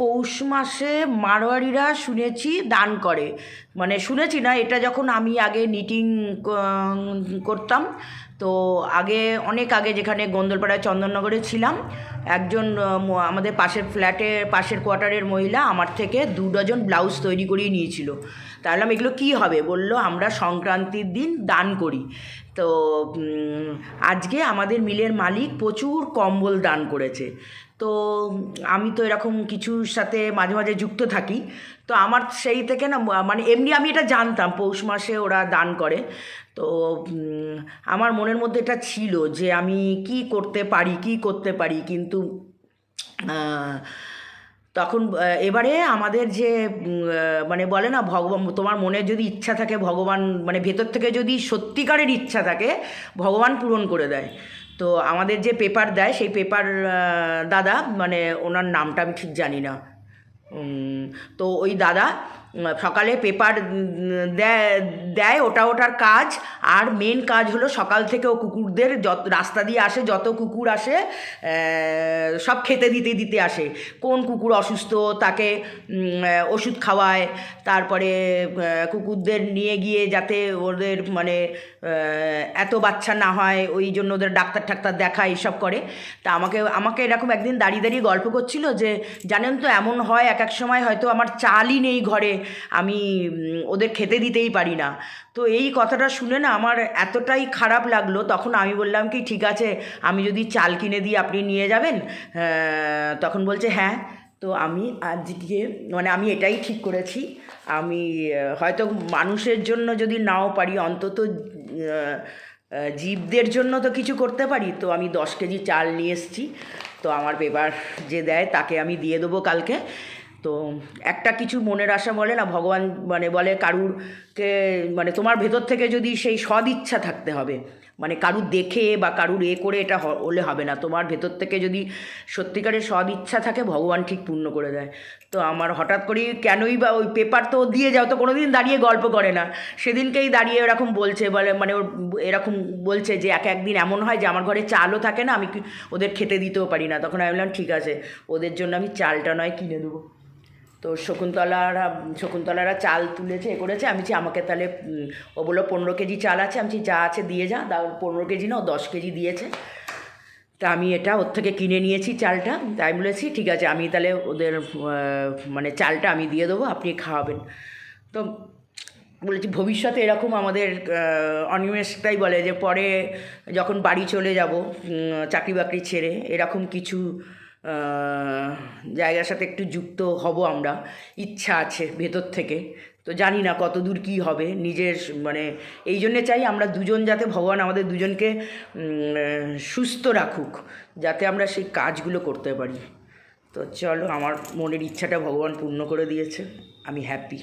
পৌষ মাসে মারোয়ারিরা শুনেছি দান করে। মানে শুনেছি না, এটা যখন আমি আগে নিটিং করতাম, তো আগে, অনেক আগে যেখানে গোন্দলপাড়ায় চন্দননগরে ছিলাম, একজন আমাদের পাশের ফ্ল্যাটে, পাশের কোয়ার্টারের মহিলা আমার থেকে দু ডজন ব্লাউজ তৈরি করিয়ে নিয়েছিল। তাহলে এগুলো কী হবে? বলল, আমরা সংক্রান্তির দিন দান করি। তো আজকে আমাদের মিলের মালিক প্রচুর কম্বল দান করেছে। তো, আমি তো এরকম কিছুর সাথে মাঝে মাঝে যুক্ত থাকি। তো আমার সেই থেকে না মানে এমনি আমি এটা জানতাম, পৌষ মাসে ওরা দান করে। তো আমার মনের মধ্যে এটা ছিল যে আমি কি করতে পারি, কি করতে পারি, কিন্তু তখন এবারে আমাদের যে মানে বলে না, ভগবান, তোমার মনে যদি ইচ্ছা থাকে, ভগবান মানে ভেতর থেকে যদি সত্যিকারের ইচ্ছা থাকে, ভগবান পূরণ করে দেয়। তো আমাদের যে পেপার দেয়, সেই পেপার দাদা মানে ওনার নামটা আমি ঠিক জানি না। তো ওই দাদা সকালে পেপার দেয় দেয়, ওটা ওটার কাজ। আর মেন কাজ হলো সকাল থেকে ও কুকুরদের যত, রাস্তা দিয়ে আসে, যত কুকুর আসে সব খেতে দিতে দিতে আসে। কোন কুকুর অসুস্থ, তাকে ওষুধ খাওয়ায়, তারপরে কুকুরদের নিয়ে গিয়ে যাতে ওদের মানে এত বাচ্চা না হয়, ওই জন্য ওদের ডাক্তার টাক্তার দেখায় এইসব করে। তা আমাকে আমাকে এরকম একদিন দাঁড়িয়ে দাঁড়িয়ে গল্প করছিল যে, জানেন তো, এমন হয় এক এক সময় হয়তো আমার চালই নেই ঘরে। আমি ওদের খেতে দিতেই পারি না। তো এই কথাটা শুনে না আমার এতটাই খারাপ লাগল। তখন আমি বললাম কি, ঠিক আছে, আমি যদি চাল কিনে দিই, আপনি নিয়ে যাবেন? তখন বলছে হ্যাঁ। তো আমি আজকে মানে আমি এটাই ঠিক করেছি। আমি হয়তো মানুষের জন্য যদি নাও পারি, অন্তত জীবদের জন্য তো কিছু করতে পারি। তো আমি দশ কেজি চাল নিয়ে এসেছি। তো আমার পেপার যে দেয়, তাকে আমি দিয়ে দেবো কালকে। তো একটা কিছু মনের আশা বলে না, ভগবান মানে বলে কারুরকে মানে তোমার ভেতর থেকে যদি সেই সদ ইচ্ছা থাকতে হবে মানে কারুর দেখে বা কারুর এ করে এটা হলে হবে না। তোমার ভেতর থেকে যদি সত্যিকারের সদ ইচ্ছা থাকে, ভগবান ঠিক পূর্ণ করে দেয়। তো আমার হঠাৎ করেই কেনই বা ওই পেপার তো দিয়ে যাও, তো কোনো দিন দাঁড়িয়ে গল্প করে না। সেদিনকেই দাঁড়িয়ে এরকম বলছে, বলে মানে ওর এরকম বলছে যে, এক একদিন এমন হয় যে, আমার ঘরে চালও থাকে না, আমি ওদের খেতে দিতেও পারি না। তখন আমি বললাম, ঠিক আছে, ওদের জন্য আমি চালটা নয়, কিনে দেবো। তো শকুন্তলারা শকুন্তলারা চাল তুলেছে, এ করেছে। আমি আমাকে তাহলে ও বলল, পনেরো কেজি চাল আছে। আমি যা আছে দিয়ে যা। দাও, পনেরো কেজি না ও দশ কেজি দিয়েছে। তা আমি এটা ওর থেকে কিনে নিয়েছি চালটা। তাই বলেছি, ঠিক আছে, আমি তাহলে ওদের মানে চালটা আমি দিয়ে দেবো, আপনি খাওয়াবেন। তো বলেছি, ভবিষ্যতে এরকম আমাদের অনিমেষটাই বলে যে, পরে যখন বাড়ি চলে যাব চাকরি বাকরি ছেড়ে, এরকম কিছু জায়গার সাথে একটু যুক্ত হব আমরা। ইচ্ছা আছে ভেতর থেকে। তো জানি না কত দূর কী হবে। নিজের মানে এই জন্যে চাই আমরা দুজন যাতে ভগবান আমাদের দুজনকে সুস্থ রাখুক, যাতে আমরা সেই কাজগুলো করতে পারি। তো চলো, আমার মনের ইচ্ছাটা ভগবান পূর্ণ করে দিয়েছে। আমি হ্যাপি